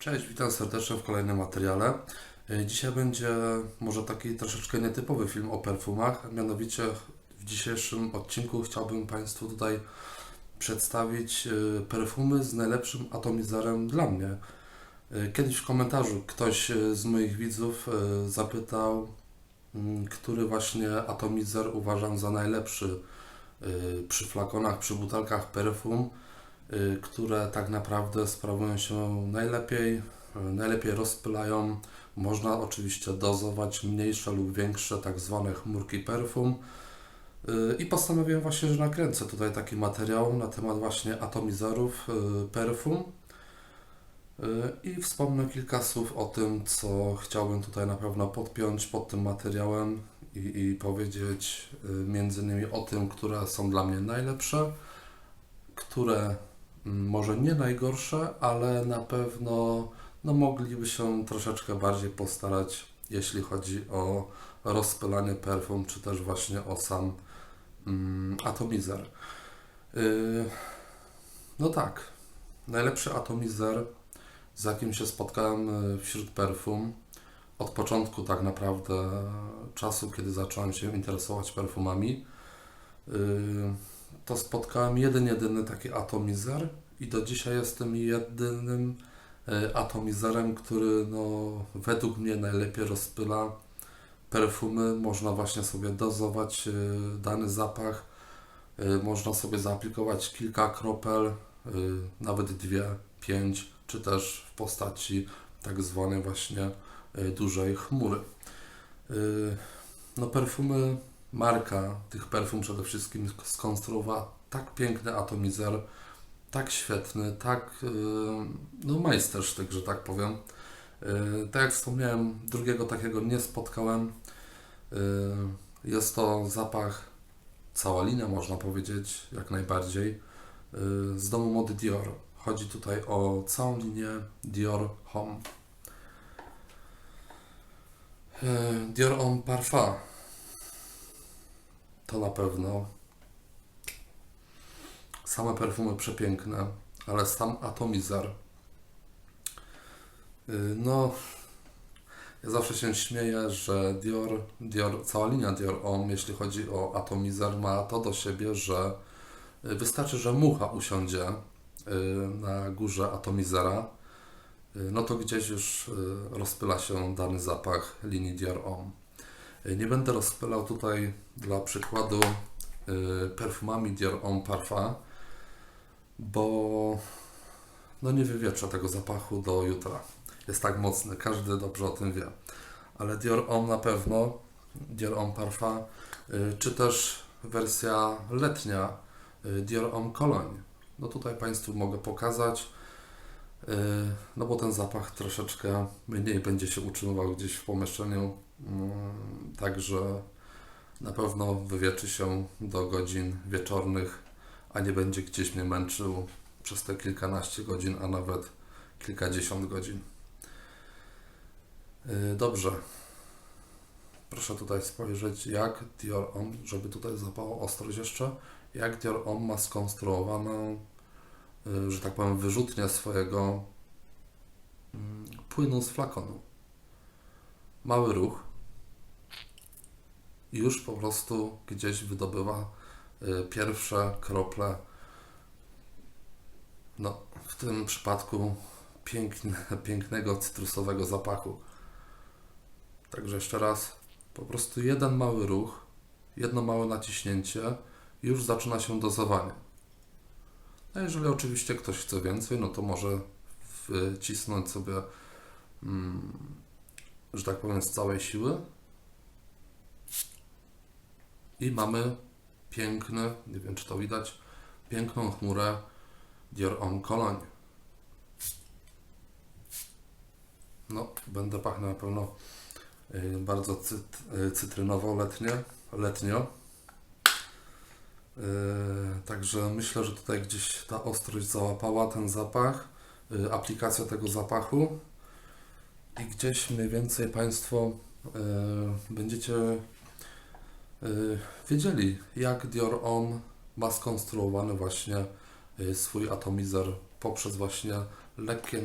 Cześć, witam serdecznie w kolejnym materiale. E, Dzisiaj będzie może taki troszeczkę nietypowy film o perfumach. Mianowicie w dzisiejszym odcinku chciałbym Państwu tutaj przedstawić e, perfumy z najlepszym atomizerem dla mnie. E, Kiedyś w komentarzu ktoś z moich widzów zapytał, mm, który właśnie atomizer uważam za najlepszy przy flakonach, przy butelkach perfum które tak naprawdę sprawują się najlepiej, y, najlepiej rozpylają. Można oczywiście dozować mniejsze lub większe tak zwane chmurki perfum. Y, I postanowiłem właśnie, że nakręcę tutaj taki materiał na temat właśnie atomizerów y, perfum. Y, I wspomnę kilka słów o tym, co chciałbym tutaj na pewno podpiąć pod tym materiałem i, i powiedzieć y, między innymi o tym, które są dla mnie najlepsze, które może nie najgorsze, ale na pewno no, mogliby się troszeczkę bardziej postarać, jeśli chodzi o rozpylanie perfum, czy też właśnie o sam mm, atomizer. Yy, no tak, najlepszy atomizer, z jakim się spotkałem yy, wśród perfum, od początku tak naprawdę czasu, kiedy zacząłem się interesować perfumami, yy, to spotkałem jeden, jedyny taki atomizer i do dzisiaj jestem jedynym e, atomizerem, który no, według mnie najlepiej rozpyla perfumy. Można właśnie sobie dozować e, dany zapach, e, można sobie zaaplikować kilka kropel, nawet dwie, pięć, czy też w postaci tak zwanej właśnie dużej chmury. No perfumy marka tych perfum przede wszystkim skonstruowała tak piękny atomizer, tak świetny, tak yy, no majstersztyk, że tak powiem. Yy, Tak jak wspomniałem, drugiego takiego nie spotkałem. Yy, Jest to zapach, cała linia można powiedzieć, jak najbardziej, z domu mody Dior. Chodzi tutaj o całą linię Dior Homme. Yy, Dior Homme Parfum to na pewno. Same perfumy przepiękne, ale sam atomizer. Yy, No, ja zawsze się śmieję, że Dior, Dior, cała linia Dior Homme, jeśli chodzi o atomizer, ma to do siebie, że yy, wystarczy, że mucha usiądzie yy, na górze atomizera, no to gdzieś już rozpyla się dany zapach linii Dior Homme. Nie będę rozpylał tutaj dla przykładu y, perfumami Dior Homme Parfum, bo no nie wywietrzę tego zapachu do jutra. Jest tak mocny, każdy dobrze o tym wie. Ale Dior Homme na pewno, Dior Homme Parfum, y, czy też wersja letnia y, Dior Homme Cologne. No tutaj Państwu mogę pokazać, no bo ten zapach troszeczkę mniej będzie się utrzymywał gdzieś w pomieszczeniu, także na pewno wywietrzy się do godzin wieczornych, a nie będzie gdzieś mnie męczył przez te kilkanaście godzin, a nawet kilkadziesiąt godzin. Yy, Dobrze. Proszę tutaj spojrzeć, jak Dior Homme, żeby tutaj zapało ostrość jeszcze, jak Dior Homme ma skonstruowaną, yy, że tak powiem, wyrzutnię swojego mm, płynu z flakonu. Mały ruch, i już po prostu gdzieś wydobywa y, pierwsze krople. No, w tym przypadku piękne, pięknego cytrusowego zapachu. Także jeszcze raz, po prostu jeden mały ruch, jedno małe naciśnięcie, już zaczyna się dozowanie. A jeżeli oczywiście ktoś chce więcej, no to może wcisnąć sobie, mm, że tak powiem, z całej siły, i mamy piękny, nie wiem czy to widać, piękną chmurę Dior Homme Cologne. No, będę pachnął na pewno y, bardzo cyt, y, cytrynowo letnie, letnio. Y, Także myślę, że tutaj gdzieś ta ostrość załapała ten zapach, aplikacja tego zapachu i gdzieś mniej więcej Państwo będziecie wiedzieli, jak Dior Homme ma skonstruowany właśnie y, swój atomizer poprzez właśnie lekkie y,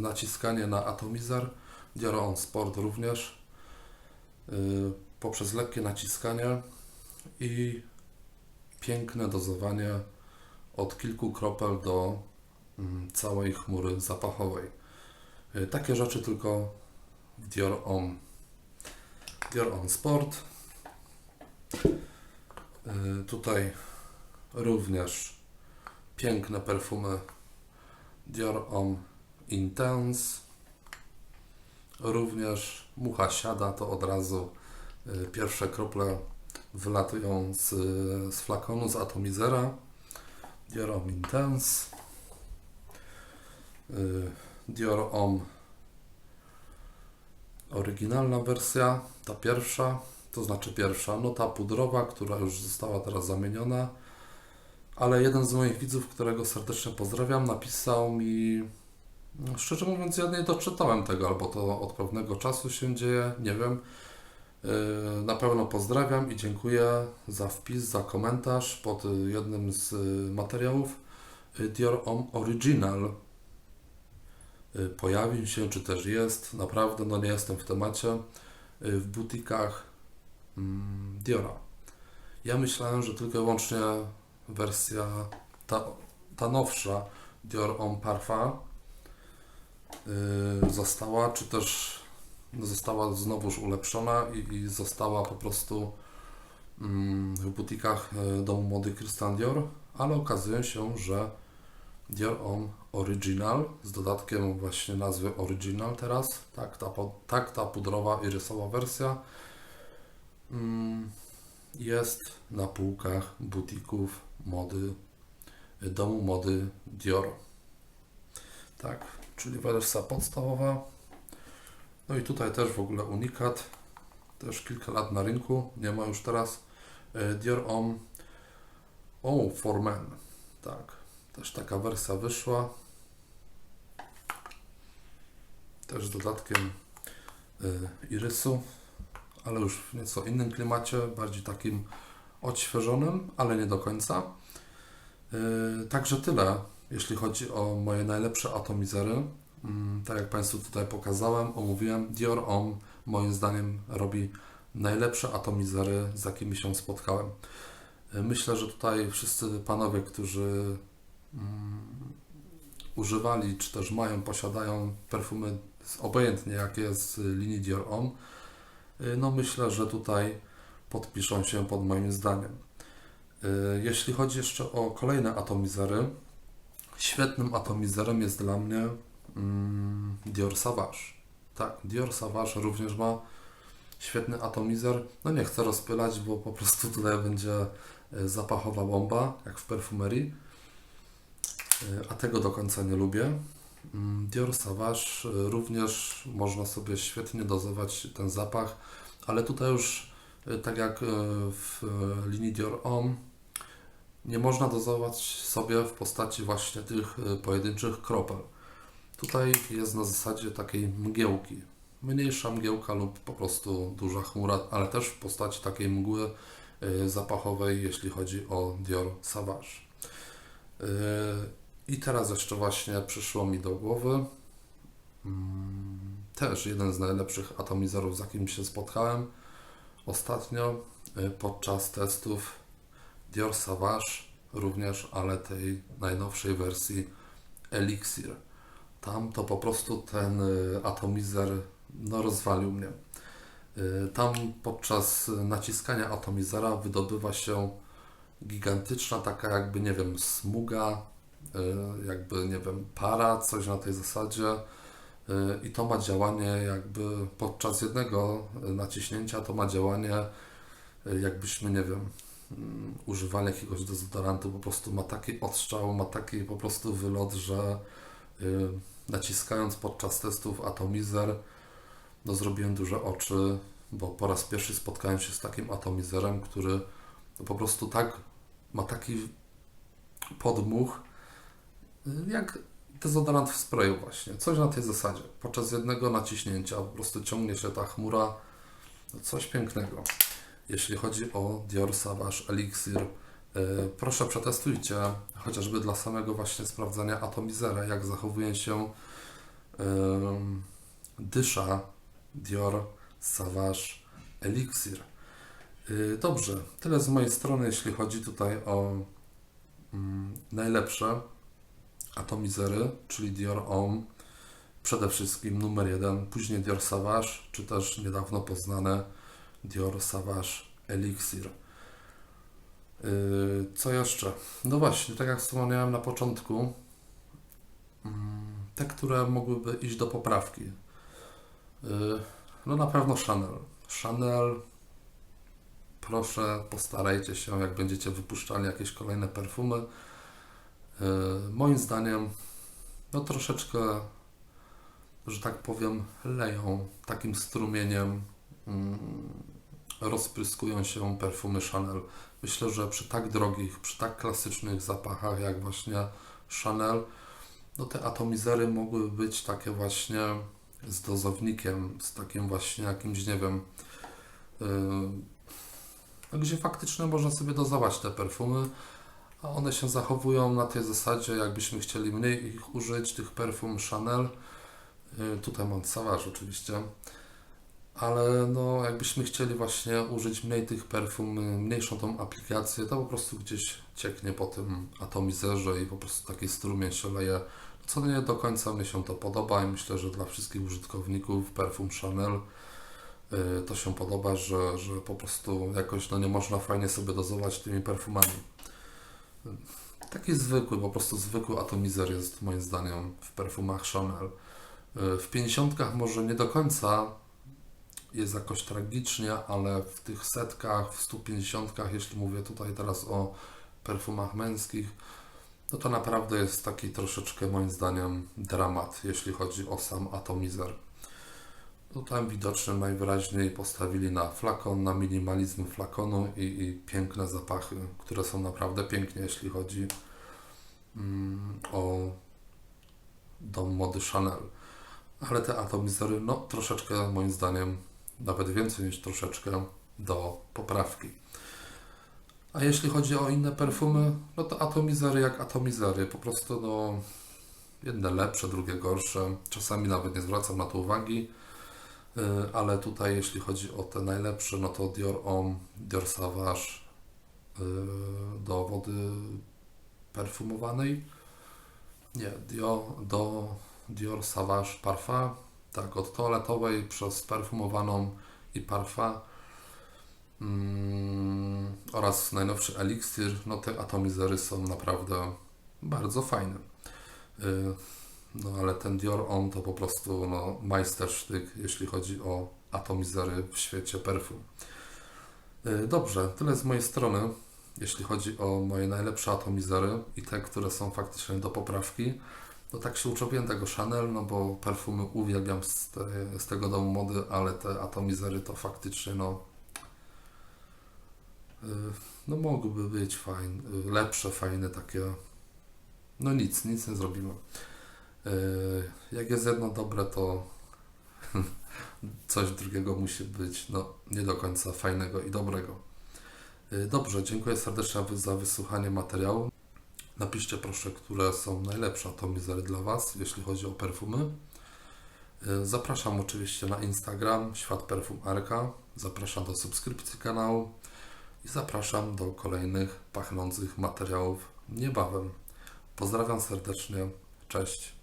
naciskanie na atomizer, Dior On Sport również, y, poprzez lekkie naciskanie i piękne dozowanie od kilku kropel do mm, całej chmury zapachowej. Y, Takie rzeczy tylko w Dior On. Dior On Sport. Y, Tutaj również piękne perfumy Dior On Intense. Również mucha siada, to od razu y, pierwsze krople wylatują z, z flakonu, z atomizera. Dior On Intense. Y, Dior On oryginalna wersja, ta pierwsza, to znaczy pierwsza, no ta pudrowa, która już została teraz zamieniona. Ale jeden z moich widzów, którego serdecznie pozdrawiam, napisał mi, no, szczerze mówiąc, ja nie doczytałem tego, albo to od pewnego czasu się dzieje, nie wiem. Yy, Na pewno pozdrawiam i dziękuję za wpis, za komentarz pod jednym z y, materiałów. Y, Dior Original y, pojawił się, czy też jest, naprawdę, no nie jestem w temacie, w butikach mm, Diora. Ja myślałem, że tylko i wyłącznie wersja ta, ta nowsza Dior Homme Parfum y, została, czy też została znowuż ulepszona i, i została po prostu mm, w butikach y, domu mody Christian Dior, ale okazuje się, że Dior Homme Original z dodatkiem właśnie nazwy Original teraz, tak ta, tak ta pudrowa i rysowa wersja jest na półkach butików mody, domu mody Dior. Tak, czyli wersja podstawowa. No i tutaj też w ogóle unikat, też kilka lat na rynku, nie ma już teraz. y, Dior Homme Oh, for Men, tak, też taka wersja wyszła. Też z dodatkiem y, irysu, ale już w nieco innym klimacie, bardziej takim odświeżonym, ale nie do końca. Yy, Także tyle, jeśli chodzi o moje najlepsze atomizery. Mm, Tak jak Państwu tutaj pokazałem, omówiłem, Dior Homme moim zdaniem robi najlepsze atomizery, z jakimi się spotkałem. Yy, Myślę, że tutaj wszyscy panowie, którzy mm, używali, czy też mają, posiadają perfumy obojętnie jakie z linii Dior Homme, no myślę, że tutaj podpiszą się pod moim zdaniem. Y, Jeśli chodzi jeszcze o kolejne atomizery, świetnym atomizerem jest dla mnie mm, Dior Savage. Tak, Dior Savage również ma świetny atomizer. No nie chcę rozpylać, bo po prostu tutaj będzie y, zapachowa bomba, jak w perfumerii. Y, A tego do końca nie lubię. Mm, Dior Savage również można sobie świetnie dozować ten zapach, ale tutaj już y, tak jak y, w y, linii Dior Homme nie można dozować sobie w postaci właśnie tych pojedynczych kropel. Tutaj jest na zasadzie takiej mgiełki. Mniejsza mgiełka lub po prostu duża chmura, ale też w postaci takiej mgły zapachowej, jeśli chodzi o Dior Savage. I teraz jeszcze właśnie przyszło mi do głowy mm, też jeden z najlepszych atomizerów, z jakim się spotkałem ostatnio y, podczas testów Dior Savage również, ale tej najnowszej wersji Elixir. Tam to po prostu ten y, atomizer no, rozwalił mnie. Y, Tam podczas naciskania atomizera wydobywa się gigantyczna taka jakby, nie wiem, smuga, jakby, nie wiem, para, coś na tej zasadzie. Y, I to ma działanie jakby podczas jednego y, naciśnięcia to ma działanie y, jakbyśmy, nie wiem, mm, używali jakiegoś dezodorantu, po prostu ma taki odstrzał, ma taki po prostu wylot, że y, naciskając podczas testów atomizer, no zrobiłem duże oczy, bo po raz pierwszy spotkałem się z takim atomizerem, który po prostu tak ma taki podmuch, y, jak dezodorant w sprayu właśnie, coś na tej zasadzie. Podczas jednego naciśnięcia po prostu ciągnie się ta chmura, no coś pięknego. Jeśli chodzi o Dior Savage Elixir, Y, Proszę przetestujcie, chociażby dla samego właśnie sprawdzenia atomizera, jak zachowuje się dysza Dior Savage Elixir. Y, Dobrze, tyle z mojej strony, jeśli chodzi tutaj o mm, najlepsze atomizery, czyli Dior Homme, przede wszystkim numer jeden, później Dior Savage, czy też niedawno poznane Dior Savage Elixir. Yy, Co jeszcze? No właśnie, tak jak wspomniałem na początku, mm, te, które mogłyby iść do poprawki. Yy, No na pewno Chanel. Chanel, proszę postarajcie się, jak będziecie wypuszczali jakieś kolejne perfumy. Yy, Moim zdaniem, no troszeczkę, że tak powiem, leją takim strumieniem, mm, rozpryskują się perfumy Chanel. Myślę, że przy tak drogich, przy tak klasycznych zapachach jak właśnie Chanel, no te atomizery mogły być takie właśnie z dozownikiem, z takim właśnie jakimś, nie wiem, yy, gdzie faktycznie można sobie dozować te perfumy, a one się zachowują na tej zasadzie, jakbyśmy chcieli mniej ich użyć, tych perfum Chanel. Yy, Tutaj mam Savage oczywiście ale no jakbyśmy chcieli właśnie użyć mniej tych perfum, y, mniejszą tą aplikację, to po prostu gdzieś cieknie po tym atomizerze i po prostu taki strumień się leje, co nie do końca mi się to podoba i myślę, że dla wszystkich użytkowników perfum Chanel y, to się podoba, że, że po prostu jakoś no nie można fajnie sobie dozować tymi perfumami. Taki zwykły, po prostu zwykły atomizer jest moim zdaniem w perfumach Chanel. Y, W 50 może nie do końca jest jakoś tragicznie, ale w tych setkach, w 150, jeśli mówię tutaj teraz o perfumach męskich, no to naprawdę jest taki troszeczkę moim zdaniem dramat, jeśli chodzi o sam atomizer. No tam widocznie najwyraźniej postawili na flakon, na minimalizm flakonu i, i piękne zapachy, które są naprawdę pięknie, jeśli chodzi mm, o dom mody Chanel. Ale te atomizery, no troszeczkę moim zdaniem nawet więcej niż troszeczkę do poprawki. A jeśli chodzi o inne perfumy, no to atomizery jak atomizery, po prostu no jedne lepsze, drugie gorsze. Czasami nawet nie zwracam na to uwagi, ale tutaj jeśli chodzi o te najlepsze, no to Dior Homme, Dior Savage yy, do wody perfumowanej. Nie, Dior, do Dior Savage Parfum tak, od toaletowej przez perfumowaną i parfa mm, oraz najnowszy eliksir, no te atomizery są naprawdę bardzo fajne. Y, No ale ten Dior On to po prostu no, majstersztyk, jeśli chodzi o atomizery w świecie perfum. Y, Dobrze, tyle z mojej strony, jeśli chodzi o moje najlepsze atomizery i te, które są faktycznie do poprawki. No tak się uczopiłem tego Chanel, no bo perfumy uwielbiam z, te, z tego domu mody, ale te atomizery to faktycznie no y, no mogłyby być fajne, lepsze, fajne takie no nic, nic nie zrobimy. Y, Jak jest jedno dobre, to coś drugiego musi być no nie do końca fajnego i dobrego. Y, Dobrze, dziękuję serdecznie za wysłuchanie materiału. Napiszcie proszę, które są najlepsze atomizery dla Was, jeśli chodzi o perfumy. Y, Zapraszam oczywiście na Instagram Świat Perfum Arka. Zapraszam do subskrypcji kanału i zapraszam do kolejnych pachnących materiałów niebawem. Pozdrawiam serdecznie. Cześć.